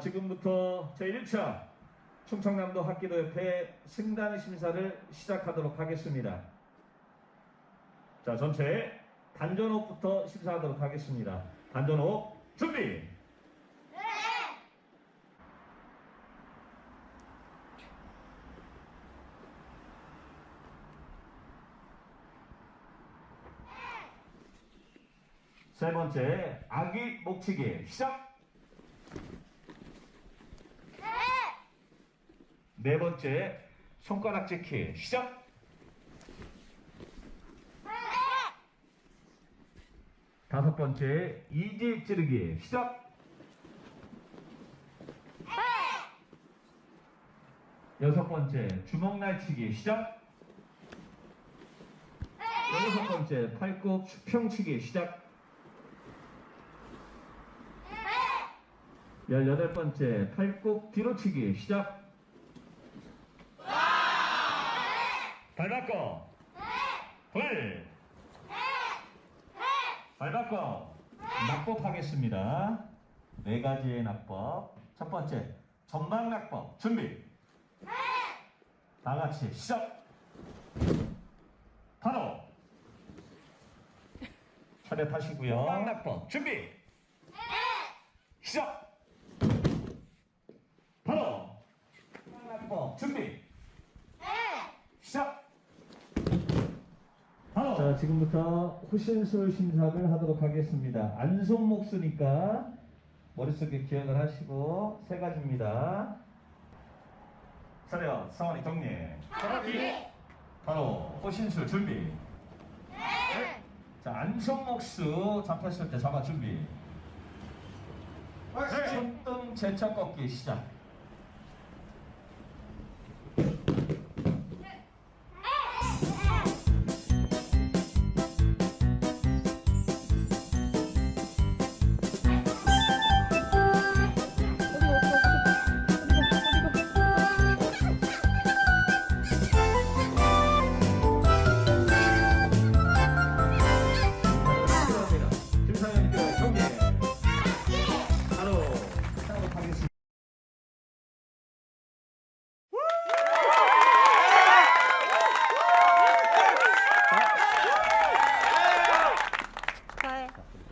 지금부터 제1차 충청남도 학기도협회 승단 심사를 시작하도록 하겠습니다. 자, 전체 단전호흡부터 심사하도록 하겠습니다. 단전호흡 준비! 세 번째, 아기 목치기 시작! 네 번째, 손가락 찍기 시작! 다섯 번째, 이지 찌르기 시작! 여섯 번째, 주먹 날치기 시작! 여섯 번째, 팔굽 수평치기 시작! 열여덟 번째, 팔굽 뒤로 치기 시작! 발 바꿔! 둘! 발 바꿔! 낙법 하겠습니다. 네 가지의 낙법. 첫 번째, 전방 낙법. 준비! 다 같이 시작! 바로! 차례 타시고요. 전방 낙법. 준비! 시작! 바로! 전방 낙법. 준비! 시작! 바로! 자, 지금부터 호신술 심사를 하도록 하겠습니다. 안손목 쓰니까 머릿속에 기억을 하시고 세 가지입니다. 차렷, 상원이 정리. 바로 호신술 준비. 자, 안손목수 잡혔을 때 잡아 준비. 손등 제쳐 꺾기 시작.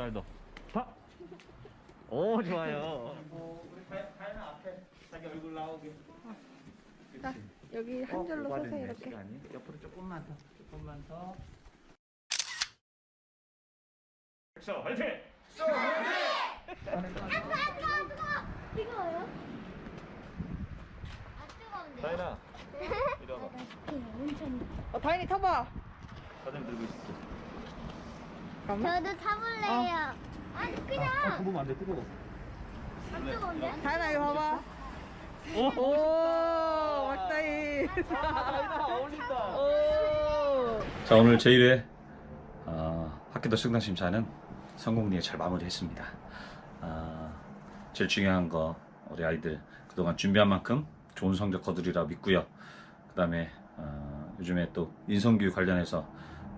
딸도 파. 오 좋아요. 우리 다이나 앞에 자기 얼굴 나오게. 자, 여기 한 줄로 서서 이렇게 시간이. 옆으로 조금만 더, 조금만 더. 액션 화이팅! 뜨거워요? 아 뜨거운데? 다이나 이리 와봐. 어, 다인이 타봐 사진 들고 있어. 잠깐만 저도 타볼래요. 아니 아, 그냥 구우면 안 돼, 뜨거워. 안 뜨거운데? 다인아 이거 봐봐 오, 오 막다이 다이나 어울린다. 오 자 오늘 제1회 어, 학기도 승단 심사는 성공리에 잘 마무리했습니다. 아, 제일 중요한 거 우리 아이들 그동안 준비한 만큼 좋은 성적 거두리라 믿고요. 그 다음에 어, 요즘에 또 인성교육 관련해서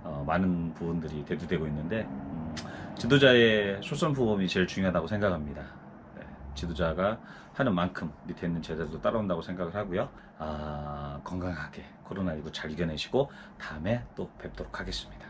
어, 많은 부분들이 대두되고 있는데 음, 지도자의 솔선부범이 제일 중요하다고 생각합니다. 네, 지도자가 하는 만큼 밑에 있는 제자들도 따라온다고 생각을 하고요. 아, 건강하게 코로나19 잘 이겨내시고 다음에 또 뵙도록 하겠습니다.